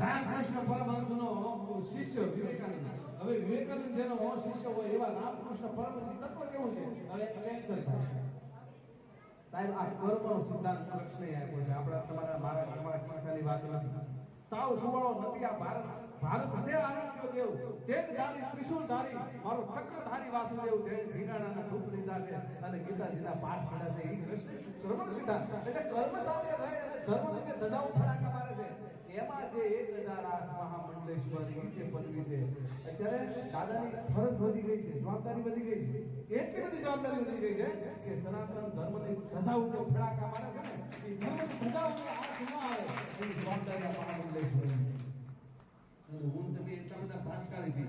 રામકૃષ્ણ પરમહંસનો શિષ્ય વિવેકાનંદ. હવે વિવેકાનંદ જેનો શિષ્ય હોય એવા રામકૃષ્ણ પરમહંસ તત્વ કેવું છે? હવે કેન્સર થાય. સાહેબ, આ કર્મનો સિદ્ધાંત કૃષ્ણએ આપ્યો છે. આપણા તમારા મારા તમારા કિસ્સાની વાત નથી. સાવ સુવાળો નથી આ ભારત. ભારત છે આરોગ્ય દેવ. તેજ ધારી ત્રિશુલ ધારી. મારો ચક્ર ધારી વાસુદેવ તે ધીંગાણાના ધૂપ લીધા છે અને ગીતાજીના પાઠ કર્યા છે એ કૃષ્ણ કર્મ સિદ્ધાંત. એટલે કર્મ સાથે રહે અને ધર્મની જે ધજાઓ ફડાકા મારે છે એમાં જે એક હજાર આઠ મહામંડલેશ્વરી જે પદવી છે. અત્યારે દાદાની ફરજ વધી ગઈ છે, જવાબદારી વધી ગઈ છે. એટલી બધી જવાબદારી વધી ગઈ છે કે સનાતન ધર્મની ધજાઓ જે ફડાકા મારે છે ને, એ ધર્મની ધજાઓ જે હાથ ન આવે એની જવાબદારી આ મહામંડલેશ્વરી હું તમે એટલા બધા ભાગશાળી છે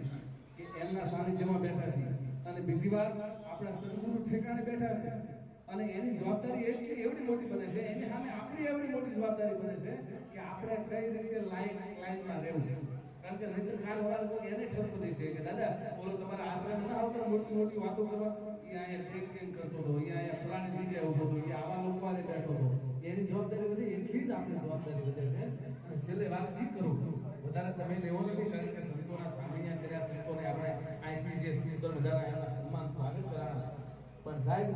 કે એમના સાનિધ્યમાં બેઠા છીએ. અને બીજી વાર આપણા સદગુરુ ઠેકાણે બેઠા છે. અને એની જવાબદારી એટલી એવડી મોટી બને છે, એની સામે આપણી એવડી મોટી જવાબદારી બને છે કે આપણે કઈ રીતે લાઈન, લાઈનમાં રહેવું કારણ કે નહીતર કાલ સવારે કોઈ એને ઠપકો દેશે કે, દાદા, બોલો, તમારા આશ્રમ ના આવતા મોટી મોટી વાતો કરવા? અહીંયા ડ્રિંકિંગ કરતો હતો એ અહીંયા ફલાણી જગ્યાએ ઊભો હતો એ આવા લોકો આજે બેઠો હતો. એની જવાબદારી વધે એટલી જ આપણે જવાબદારી વધે છે. અને છેલ્લે વાત બી કરું વધારે સમય લેવો નથી, કારણ કે સંતોના સામાન્ય કર્યા, સંતોને આપણે અહીંથી જે સુંદર મજાના એમના સન્માન સ્વાગત કરાણા. પણ સાહેબ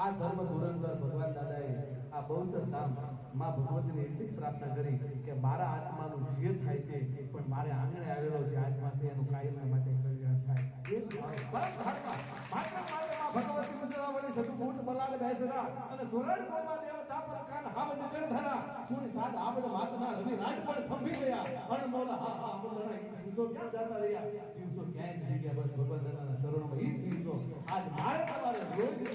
આ ધર્મ ધુરંધર ભગવાન દાદાએ આ બહુસર ધામમાં ભગવતીને એટલી જ પ્રાર્થના કરી કે મારા આત્માનું જે થાય તે, પણ મારે આંગણે આવેલો જે આત્મા છે એનું કાયમ માટે કલ્યાણ થાય. ભગવતી ગુજરાવળી સતુ બૂટ બલાડ બેસરા અને ધોરણ કોમા દેવ ચાપર કાન પણ થંભી ગયા. અણમોલ હા હા દિવસો ક્યાં જતા રહ્યા? દિવસો ક્યાંય નહીં ગયા. બસ ભગવાન દાદાના શરણમાં એ દિવસો. આજ મારે તમારે રોજ કે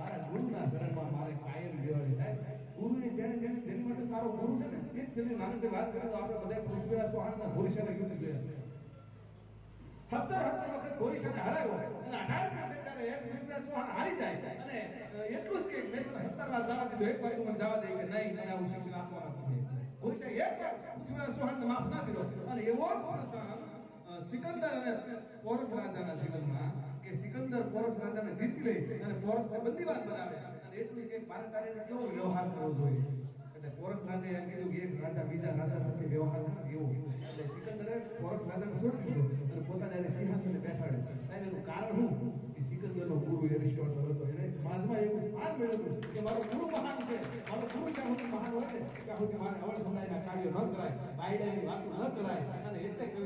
મારા ગુરુના શરણમાં મારે કાયમ જીવવાની સાહેબ. ગુરુ એ જેને જેને જેની માટે સારો ગુરુ છે ને એ જ છેલ્લી નાનકડી વાત કરે તો આપણે બધા પૃથ્વીરાજ ચૌહાણના ઘોડીશાના યુદ્ધ જોયા? સત્તર સત્તર વખત ઘોડીશાને હરાવ્યો અને અઢાર વખત ત્યારે એક પૃથ્વીરાજ ચૌહાણ હારી જાય. અને અ, એટલું જ કે મેં તને સત્તર વાર જવા દીધો. એક વાર તું મને જવા દે. કે નહીં મને આવું શિક્ષણ આપવાનું નથી. ઘોડીશાએ એક વાર પૃથ્વીરાજ ચૌહાણને માફ ના કર્યો. અને એવો જ પ્રસંગ અ, સિકંદર અને પોરસ રાજાના જીવનમાં કે સિકંદર, પોરસ રાજાને જીતી લે અને પોરસને બંદીવાન બનાવે. અને એટલું કે મારે તારે કેવો વ્યવહાર કરવો જોઈએ? એટલે પોરસ રાજાએ એમ કીધું કે એક રાજા બીજા રાજા સાથે વ્યવહાર કરે એવો. એટલે સિકંદરે પોરસ રાજાને શું દીધો અને પોતાને એને સિંહાસને બેઠાડ્યો. સાહેબ, એનું કારણ શું? કે સિકંદરનો ગુરુ એરિસ્ટોટલ હતો. એને સમાજમાં એવું સ્થાન મળ્યું કે મારો ગુરુ મહાન છે. મારો ગુરુ જ્યાં સુધી મહાન હોય ને, ત્યાં સુધી મારે અવળ સમુદાયના કાર્યો ન કરાય. બાયડાની વાતો ન કરાય.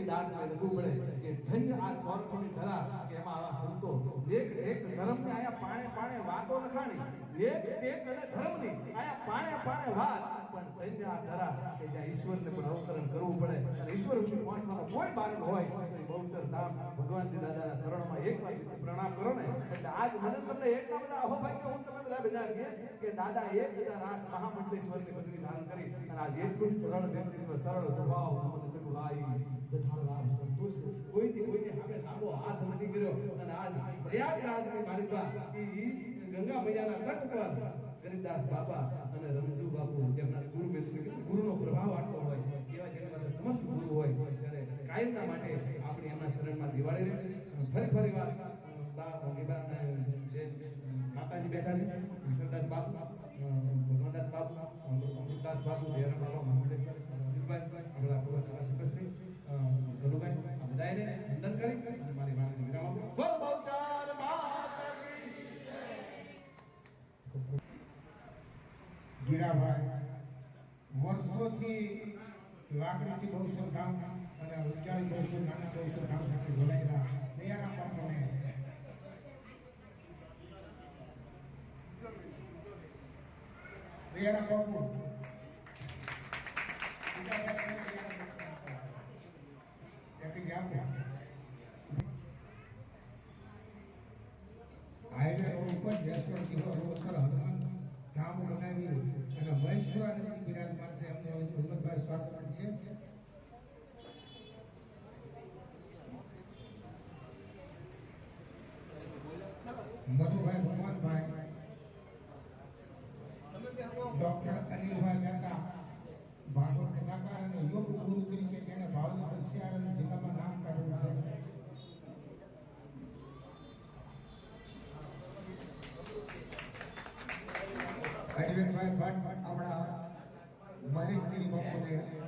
એટલે દાદ લખવું પડે કે ધન્ય આ ચોરછની ધરા કે એમાં આવા સંતો. લેખ લેખ ધર્મની આયા પાણે પાણે વાતો લખાણી. લેખ લેખ અને ધર્મની આયા પાણે પાણે વાત. પણ ધન્ય આ ધરા કે જ્યાં ઈશ્વરને પણ અવતરણ કરવું પડે. અને ઈશ્વર સુધી પહોંચવાનો કોઈ માર્ગ હોય, તો એ બહુચર ધામ ભગવાનજી દાદાના શરણમાં એક વાર પ્રણામ કરો ને. એટલે આજ મને તમને એટલા બધા અહોભાગ્ય હું તમે બધા બધા છીએ કે દાદા એક હજાર આઠ મહામંડલેશ્વરની પદવી ધારણ કરી. અને આજ એટલું સરળ વ્યક્તિત્વ, સરળ સ્વભાવ નમન કટુલાઈ ગરીબદાસ બાપા જેમના ગુરુ ગુરુનો પ્રભાવ આટલો હોય, એવા જેના સમર્થ ગુરુ હોય, ત્યારે કાયમના માટે આપણે એમના શરણમાં દિવાળી ફરી ફરી વાર માતાજી બેઠા છે. બાપુ ભગવાનદાસ બાપુ, અમૃતદાસ બાપુ બાપા વર્ષોથી લાકડીથી બહુ ધામ અને ઉચ્ચારી બહુ નાના બહુ ધામ સાથે જોડાયેલા દયારામ બાપુને દયારામ બાપુ. Maris Tiri Bapunea.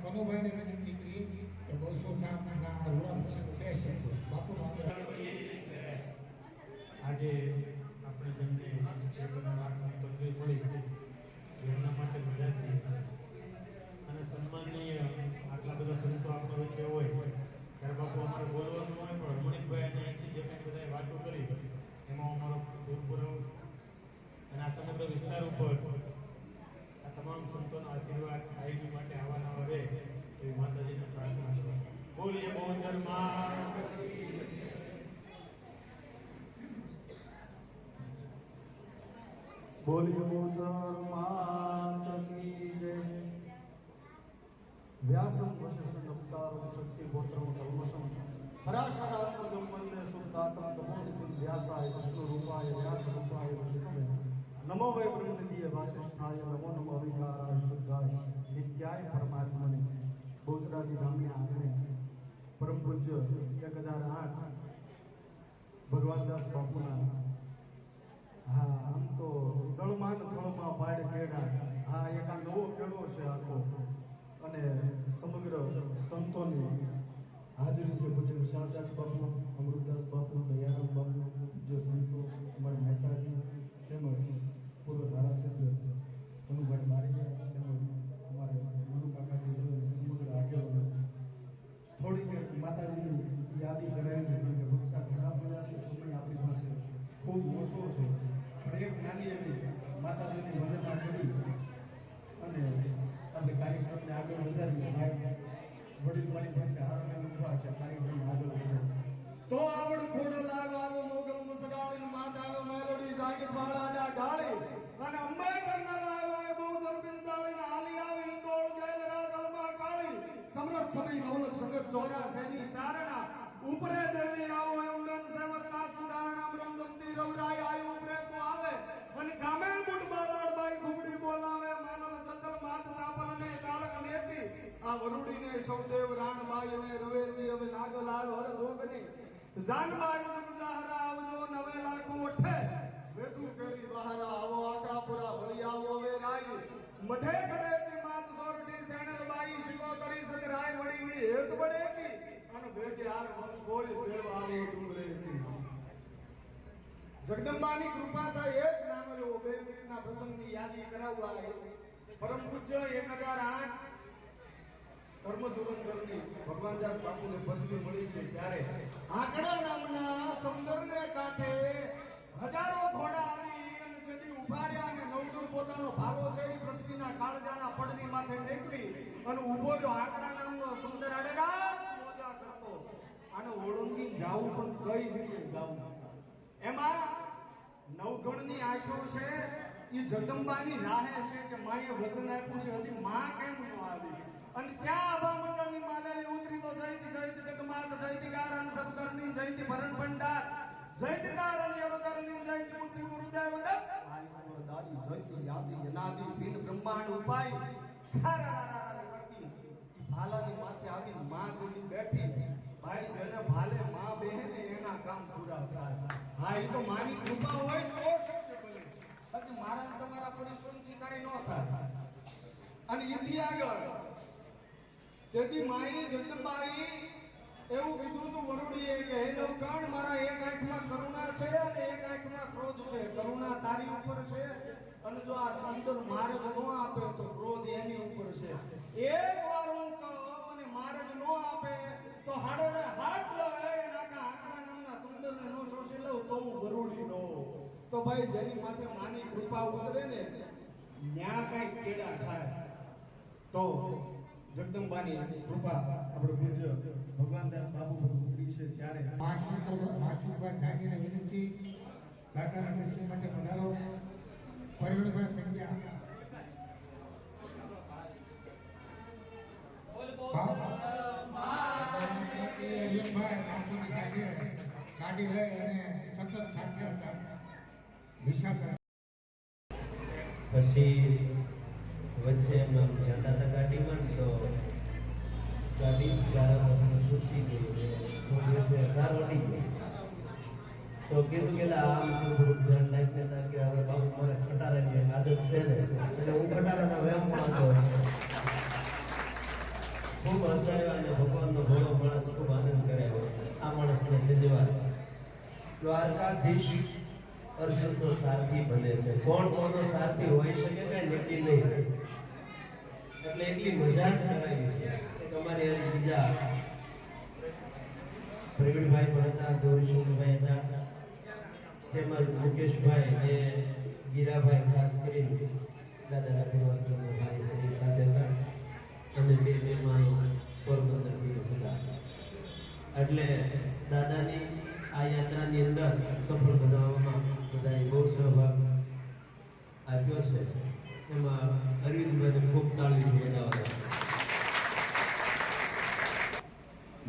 કનુભાઈને વિનંતી કરીએ કે બસો ગામના રૂડા પ્રસંગ બે શબ્દો બાપુનો આજે આપણે જેમને પદવી મળી એમના માટે મળ્યા છીએ અને સન્માનનીય આટલા બધા સંતો આપણા વચ્ચે હોય ત્યારે બાપુ અમારે બોલવાનું હોય પણ હરમણિકભાઈ અને અહીંથી જે કંઈ બધાએ વાતો કરી એમાં અમારો સુરપુરવ અને આ સમગ્ર વિસ્તાર ઉપર આ તમામ સંતોના આશીર્વાદ આઈબી માટે આવા નવા રહે એવી માતાજીને પ્રાર્થના કરું બોલીએ બહુચર માં બોલિયો ગોચર માત કી જય વ્યાસમ વશિષ્ઠ નમતારમ શક્તિ ગોત્રમ કલ્મષમ પરાશરાત્મજમ વંદે શુદ્ધાત્મ તમોનિધિમ વ્યાસાય વિષ્ણુ રૂપાય વ્યાસ રૂપાય વશિષ્ઠે નમો વૈ બ્રહ્મનિધિય વાસિષ્ઠાય નમો નમો અવિકારાય શુદ્ધાય નિત્યાય પરમાત્મને બહુચરાજી ધામની આંગણે પરમ પૂજ્ય એક હજાર આઠ ભગવાનદાસ બાપુના હા, આમ તો જળમાન થળમાં પાડ કેળા હા, એક આ નવો કેળો છે આખો. અને સમગ્ર સંતોની હાજરી છે પૂજ્ય વિશાલદાસ બાપુ, અમૃતદાસ બાપુ, દયારામ બાપુ પૂજ્ય સંતો, અમારા મહેતાજી, તેમજ પૂર્વ ધારાસભ્ય અનુભાઈ બારીયા તેમજ અમારે મનુ કાકાજી જોઈને સમગ્ર આગેવાનો થોડીક માતાજીની યાદી કરાવીને કેમ કે ભક્તા ઘણા બધા છે સમય આપણી પાસે ખૂબ ઓછો છે પણ એક નાની એવી માતાજીની ભજના કરી અને આપણે કાર્યક્રમને આગળ વધારીએ ભાઈ વડીલ મારી પાસે હારને ઊભા છે કાર્યક્રમ આગળ વધારીએ તો આવડ ખોડ લાગ આવે મોગલ મુસડાળી માત આવે મેલોડી જાગી ફાળા ડાળી અને અંબે કરના લાગ આવે બહુ દરબિન દાળી હાલી આવે ઇંદોળ જેલ રાજલમાં કાળી સમરથ સભી સંગત ચોરાસેની ચારણા. ઉપરે દેવી આવો એમ બેન સેવક સુધારણા બ્રહ્મજમતી રવરાય આયુ ઉપરે તો આવે. અને ગામે બુટ બાલાડ બાઈ ઘુમડી બોલાવે. માનલ જતર માત ચાપલ ને ચાળક નેચી. આ વરુડી ને સૌદેવ રાણ બાઈ ને રવેચી હવે નાગલાલ હર જાન જાનબાઈ જગજાહરા આવજો નવે લાખો ઓઠે વેતુ કેરી બહાર આવો. આશાપુરા ભળી આવો વે રાઈ મઢે સેણલ બાઈ શિકોતરી સગરાય વડી વી હેત બડેથી અને ભેગે હાર મન કોઈ દેવ આવો ડુંગરેથી જગદંબાની કૃપા થાય એક નાનો એવો બે મિનિટના પ્રસંગની યાદી કરાવવા પરમ પૂજ્ય એક હજાર આઠ ધર્મ ધુરંધરની ભગવાનદાસ બાપુને પદવી મળી છે ત્યારે આંકડા નામના સમુદ્રને કાંઠે હજારો ઘોડા આવી ઊભા અને નવદુર પોતાનો ભાલો છે એ પૃથ્વીના કાળજાના પડની માથે ટેકવી અને ઊભો જો આકડા નામનો સુંદર આડેડા મોજા કરતો. અને ઓળંગી જાવું પણ કઈ રીતે જાવું એમાં નવગણની આંખો છે એ જગદંબાની રાહે છે કે માએ વચન આપ્યું છે, હજી માં કેમ ન આવી? અને ત્યાં આભા મંડળની માલાએ ઉતરી તો જયતી જયતી જગમાત, જયતી કારણ સબકરની જયતી ભરણ ભંડાર, જયતી તારણી અવતરણી જયતી બુદ્ધિ ગુરુદેવ વરદાઈ જયતિ યાદી યનાદિ પિંડ બ્રહ્માંડ, ઉપાય ભાલાની માથે આવીને માં જોડી બેઠી. ભાઈ જેને ભાલે, માં બેહે એના કામ પૂરા થાય. હા એ તો માની કૃપા હોય તો શક્ય બને. મારા તમારા પરિશ્રમથી કાંઈ ન થાય. અને એથી આગળ, તેથી માઈ જગદંબાઈ એવું કીધું તું વરુડીએ કે, હે નવકણ મારા એક આંખમાં કરુણા છે અને એક આંખમાં ક્રોધ છે. કરુણા તારી ઉપર છે અને જો આ સંતર માર્ગ ન આપે તો ક્રોધ એની ઉપર છે. એક વાર હું કહું અને માર્ગ ન આપે તો હાડે હાથ લઈ નાકા આંકડા નામના સુંદરને નો શોષી લઉં તો હું વરુડી નો. તો ભાઈ, જેની માથે માની કૃપા ઉતરે ને, ન્યા કઈ કેડા થાય. તો જગદંબાની કૃપા આપણે પૂજ્ય ભગવાનદાસ બાબુ પર ઉતરી છે ત્યારે. માસુકભાઈ જાગીને વિનંતી દાદા દર્શન માટે પધારો. પરવીણભાઈ પંડ્યા. ગાડી લઈ અને સતત સાથે હતા. પછી વચ્ચે એમ જતા હતા ગાડીમાં તો પૂછી ગઈ હું ગઈ. તો કીધું કે આ થોડુંક ધ્યાન રાખીને તા કે હવે છે ને, એટલે હું ખટારાના વહેમમાં હતો ખૂબ હસાયો અને ભગવાનનો ભોળો માણસ ખૂબ આનંદ કર્યો. આ માણસને ધન્યવાદ. દ્વારકાધીશ અર્જુન તો સારથી બને છે. કોણ કોનો સારથી હોઈ શકે કઈ નક્કી નહીં. એટલે એટલી મજા જ કરાવી તમારી બીજા પ્રવીણભાઈ પણ હતા ગૌરીશંકરભાઈ હતા. તેમજ મુકેશભાઈ જે ગીરાભાઈ ખાસ કરીને. દાદાના પ્રવાસનો ભાઈ સની સાથે હતા. અને બે મહેમાનો પોરબંદરથી હતા. એટલે દાદાની આ યાત્રાની અંદર સફળ બનાવવામાં બધાએ બહુ સહભાગ આપ્યો છે એમાં અરવિંદભાઈને ખૂબ તાળીઓ બજાવવા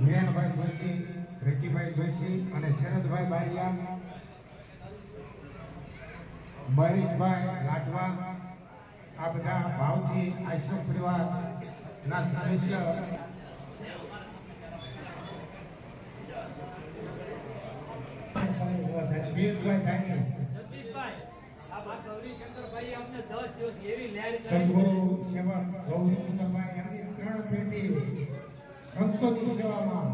હિરેનભાઈ જોશી રતિભાઈ જોશી અને બારિયા મહેશભાઈ લાડવા આ બધા ભાવજી આશ્રમ પરિવારના સદસ્ય પિયુષભાઈ ધાની ત્રણ પેઢી સંતોની સેવામાં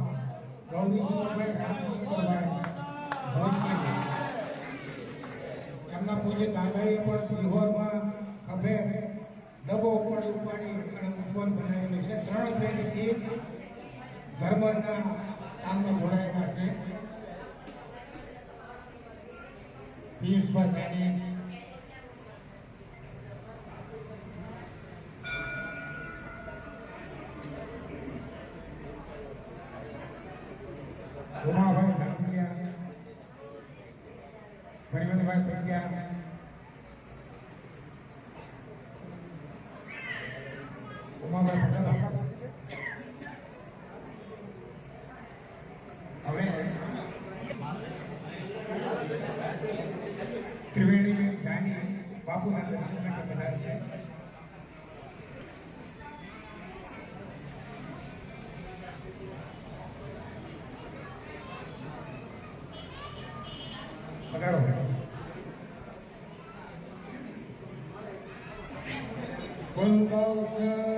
ગૌરી સુંદરભાઈ એમના પૂજ્ય દાદાએ પણ બિહોરમાં ખભે ડબો ઉપાડી ઉપાડી અને ઉપવન બનાવેલું છે. ત્રણ પેઢીથી ધર્મના કામમાં જોડાયેલા છે. પિયુષભાઈ જાની હવે ત્રિવેણીબેન જાની બાપુના દર્શન માટે પધારી છે પધારો કુલ કૌશલ